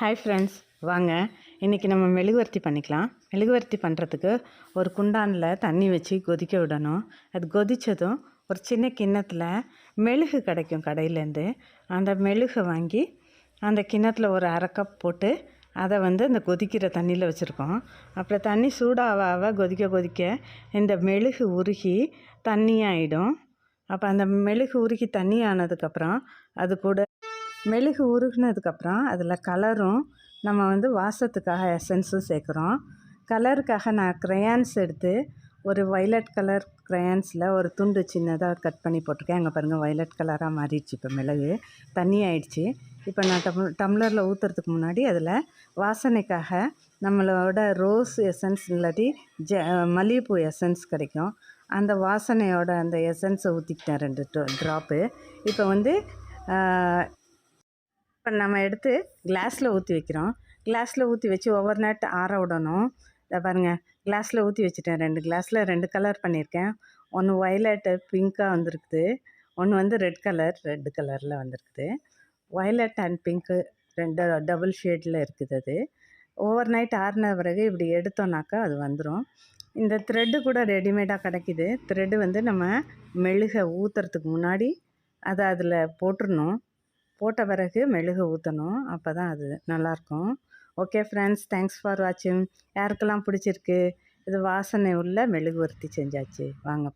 Hi friends வாங்க. இன்றைக்கி நம்ம மெழுகுவர்த்தி பண்ணிக்கலாம். மெழுகுவர்த்தி பண்ணுறதுக்கு ஒரு குண்டானில் தண்ணி வச்சு கொதிக்க விடணும். அது கொதித்ததும் ஒரு சின்ன கிண்ணத்தில் மெழுகு கிடைக்கும் கடையிலேருந்து அந்த மெழுகை வாங்கி அந்த கிண்ணத்தில் ஒரு அரை கப் போட்டு அதை வந்து இந்த கொதிக்கிற தண்ணியில் வச்சுருக்கோம். அப்புறம் தண்ணி சூடாக ஆக கொதிக்க கொதிக்க இந்த மெழுகு உருகி தண்ணியாகிடும் அப்போ அந்த மெழுகு உருகி தண்ணி ஆனதுக்கப்புறம் அது கூட மெழுகு உருகினதுக்கப்புறம் அதில் கலரும் நம்ம வந்து வாசத்துக்காக எசன்ஸும் சேர்க்குறோம். கலருக்காக நான் க்ரையான்ஸ் எடுத்து ஒரு வைலட் கலர் க்ரையான்ஸில் ஒரு துண்டு சின்னதாக கட் பண்ணி போட்டிருக்கேன். அங்கே பாருங்கள் வைலட் கலராக மாறிடுச்சு இப்போ மிளகு தண்ணி ஆயிடுச்சு. இப்போ நான் டம் டம்ளரில் ஊற்றுறதுக்கு முன்னாடி அதில் வாசனைக்காக நம்மளோட ரோஸ் எசன்ஸ் இல்லாட்டி ஜ மல்லிகைப்பூ எசன்ஸ் கிடைக்கும். அந்த வாசனையோட அந்த எசன்ஸை ஊற்றிக்கிட்டேன் ரெண்டு ட்ராப்பு இப்போ வந்து இப்போ நம்ம எடுத்து கிளாஸில் ஊற்றி வைக்கிறோம். கிளாஸில் ஊற்றி வச்சு ஓவர் நைட் ஆற விடணும். இதை பாருங்கள் கிளாஸில் ஊற்றி வச்சுட்டேன் ரெண்டு. கிளாஸில் ரெண்டு கலர் பண்ணியிருக்கேன். ஒன்று ஒயலட்டு பிங்க்காக வந்திருக்குது. ஒன்று வந்து ரெட் கலர் ரெட் கலரில் வந்திருக்குது. ஒயலட் அண்ட் பிங்க்கு ரெண்டு டபுள் ஷேடில் இருக்குது அது. ஓவர் நைட் ஆறின பிறகு இப்படி எடுத்தோன்னாக்கா அது வந்துடும் இந்த த்ரெட்டு கூட ரெடிமேடாக கிடைக்கிது. த்ரெட்டு வந்து நம்ம மெழுகை ஊற்றுறதுக்கு முன்னாடி அதை அதில் போட்டுடணும் போட்ட பிறகு மெழுகு ஊற்றணும் அப்போ தான் அது நல்லாயிருக்கும் ஓகே ஃப்ரெண்ட்ஸ் தேங்க்ஸ் ஃபார் வாட்சிங் யாருக்கெல்லாம் பிடிச்சிருக்கு? இது வாசனை உள்ள மெழுகுவர்த்தி செஞ்சாச்சு. வாங்க